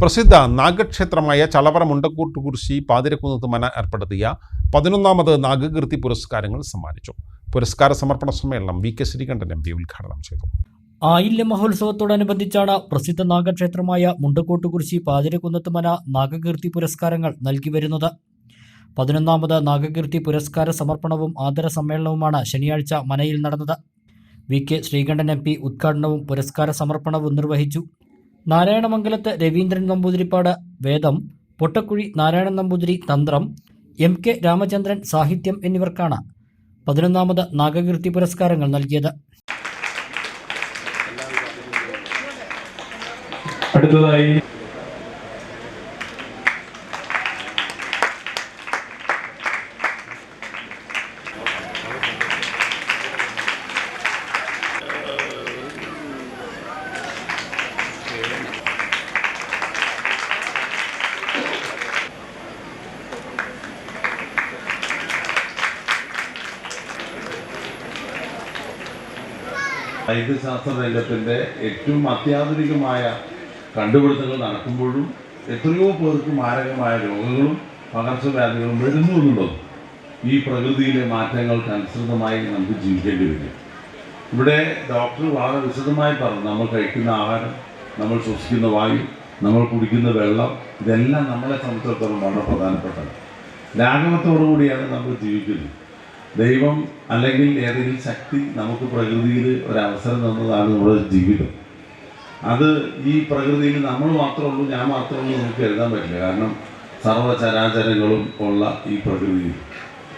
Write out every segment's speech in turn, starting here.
പ്രസിദ്ധ നാഗക്ഷേത്രമായ ചളവറ മുണ്ടക്കൂട്ടുകുറിശി പാതിരക്കുന്നത്ത് മന ഏർപ്പെടുത്തിയ പതിനൊന്നാമത് നാഗകീർത്തി പുരസ്കാരങ്ങൾ സമ്മാനിച്ചു. പുരസ്കാര സമർപ്പണ സമ്മേളനം V K Sreekandan M P ഉദ്ഘാടനം ചെയ്തു. ആയില്യ മഹോത്സവത്തോടനുബന്ധിച്ചാണ് പ്രസിദ്ധ നാഗക്ഷേത്രമായ മുണ്ടക്കോട്ടുകുറിശി പാതിരക്കുന്നത്തുമന നാഗകീർത്തി പുരസ്കാരങ്ങൾ നൽകി വരുന്നത്. പതിനൊന്നാമത് നാഗകീർത്തി പുരസ്കാര സമർപ്പണവും ആദര സമ്മേളനവുമാണ് ശനിയാഴ്ച മനയിൽ നടന്നത്. V K Sreekandan M P ഉദ്ഘാടനവും പുരസ്കാര സമർപ്പണവും നിർവഹിച്ചു. നാരായണമംഗലത്ത് രവീന്ദ്രൻ നമ്പൂതിരിപ്പാട് വേദം പൊട്ടക്കുഴി നാരായണൻ നമ്പൂതിരി തന്ത്രം എം കെ രാമചന്ദ്രൻ സാഹിത്യം എന്നിവർക്കാണ് പതിനൊന്നാമത് നാഗകീർത്തി പുരസ്കാരങ്ങൾ നൽകിയത്. അടുത്തതായി വൈദ്യശാസ്ത്ര രംഗത്തിന്റെ ഏറ്റവും അത്യാധുനികമായ കണ്ടുപിടുത്തങ്ങൾ നടക്കുമ്പോഴും എത്രയോ പേർക്ക് മാരകമായ രോഗങ്ങളും പകർച്ചവ്യാധികളും വരുന്നു എന്നുള്ളത് ഈ പ്രകൃതിയിലെ മാറ്റങ്ങൾക്ക് അനുസൃതമായി നമുക്ക് ജീവിക്കേണ്ടി വരും. ഇവിടെ ഡോക്ടർ വളരെ വിശദമായി പറഞ്ഞു നമ്മൾ കഴിക്കുന്ന ആഹാരം നമ്മൾ ശ്വസിക്കുന്ന വായു നമ്മൾ കുടിക്കുന്ന വെള്ളം ഇതെല്ലാം നമ്മളെ സംബന്ധിച്ചിടത്തോളം വളരെ പ്രധാനപ്പെട്ടതാണ്. ലാഘവത്തോടുകൂടിയാണ് നമ്മൾ ജീവിക്കുന്നത്. ദൈവം അല്ലെങ്കിൽ ഏതെങ്കിലും ശക്തി നമുക്ക് പ്രകൃതിയിൽ ഒരവസരം തന്നതാണ് നമ്മുടെ ജീവിതം. അത് ഈ പ്രകൃതിയിൽ നമ്മൾ മാത്രമേ ഉള്ളൂ ഞാൻ മാത്രമേ ഉള്ളൂ നമുക്ക് എഴുതാൻ പറ്റില്ല. കാരണം സർവചരാചരങ്ങളും ഉള്ള ഈ പ്രകൃതിയിൽ.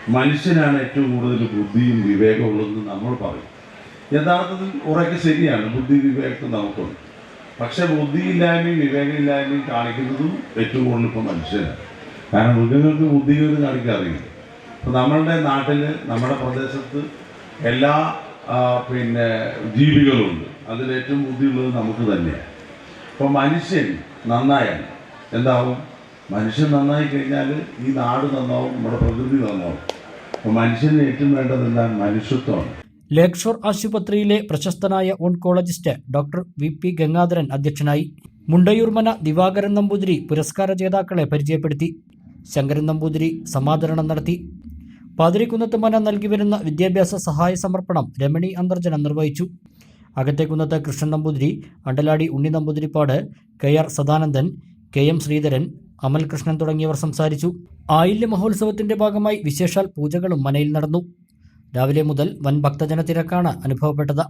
മനുഷ്യനാണ് ഏറ്റവും കൂടുതൽ ബുദ്ധിയും വിവേകവും ഉള്ളതെന്ന് നമ്മൾ പറയും. യഥാർത്ഥത്തിൽ ഉറക്കെ ശരിയാണ് ബുദ്ധി വിവേകം നമുക്കുണ്ട്. പക്ഷെ ബുദ്ധിയില്ലായ്മയും വിവേകമില്ലായ്മയും കാണിക്കുന്നതും ഏറ്റവും കൂടുതൽ ഇപ്പോൾ മനുഷ്യനാണ്. കാരണം മൃഗങ്ങൾക്ക് ബുദ്ധികേട് കാണിക്കാറില്ല. ഇപ്പം നമ്മളുടെ നാട്ടിൽ നമ്മുടെ പ്രദേശത്ത് എല്ലാ പിന്നെ ജീവികളുണ്ട്. അതിലേറ്റവും ബുദ്ധിയുള്ളത് നമുക്ക് തന്നെയാണ് അപ്പോൾ മനുഷ്യൻ നന്നായാൽ എന്താവും? മനുഷ്യൻ നന്നായി കഴിഞ്ഞാൽ ഈ നാട് നന്നാവും നമ്മുടെ പ്രകൃതി നന്നാവും. അപ്പോൾ മനുഷ്യന് ഏറ്റവും വേണ്ടത് എന്താ? മനുഷ്യത്വമാണ്. ലേക്ഷോർ ഷോർ ആശുപത്രിയിലെ പ്രശസ്തനായ oncologist doctor V P Gangadharan അധ്യക്ഷനായി മുണ്ടയൂർമന ദിവാകരൻ നമ്പൂതിരി പുരസ്കാര ജേതാക്കളെ പരിചയപ്പെടുത്തി. ശങ്കരൻ നമ്പൂതിരി സമാദരണം നടത്തി. പാതിരിക്കുന്നത്ത് മന നൽകി വരുന്ന വിദ്യാഭ്യാസ സഹായ സമർപ്പണം രമണി അന്തർജന നിർവഹിച്ചു. Akathekkunnath Krishnan Namboothiri Andaladi Unni Namboothiripad K R Sadanandan K M Sreedharan Amal Krishnan തുടങ്ങിയവർ സംസാരിച്ചു. ആയില്യ മഹോത്സവത്തിന്റെ ഭാഗമായി വിശേഷാൽ പൂജകളും മനയിൽ നടന്നു. രാവിലെ മുതൽ വൻ ഭക്തജന തിരക്കാണ് അനുഭവപ്പെട്ടത്.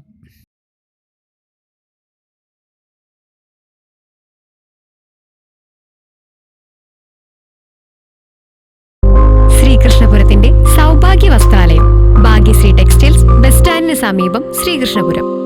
സൗഭാഗ്യ വസ്ത്രാലയം ഭാഗ്യശ്രീ ടെക്സ്റ്റൈൽസ് ബസ് സ്റ്റാൻഡിന് സമീപം ശ്രീകൃഷ്ണപുരം.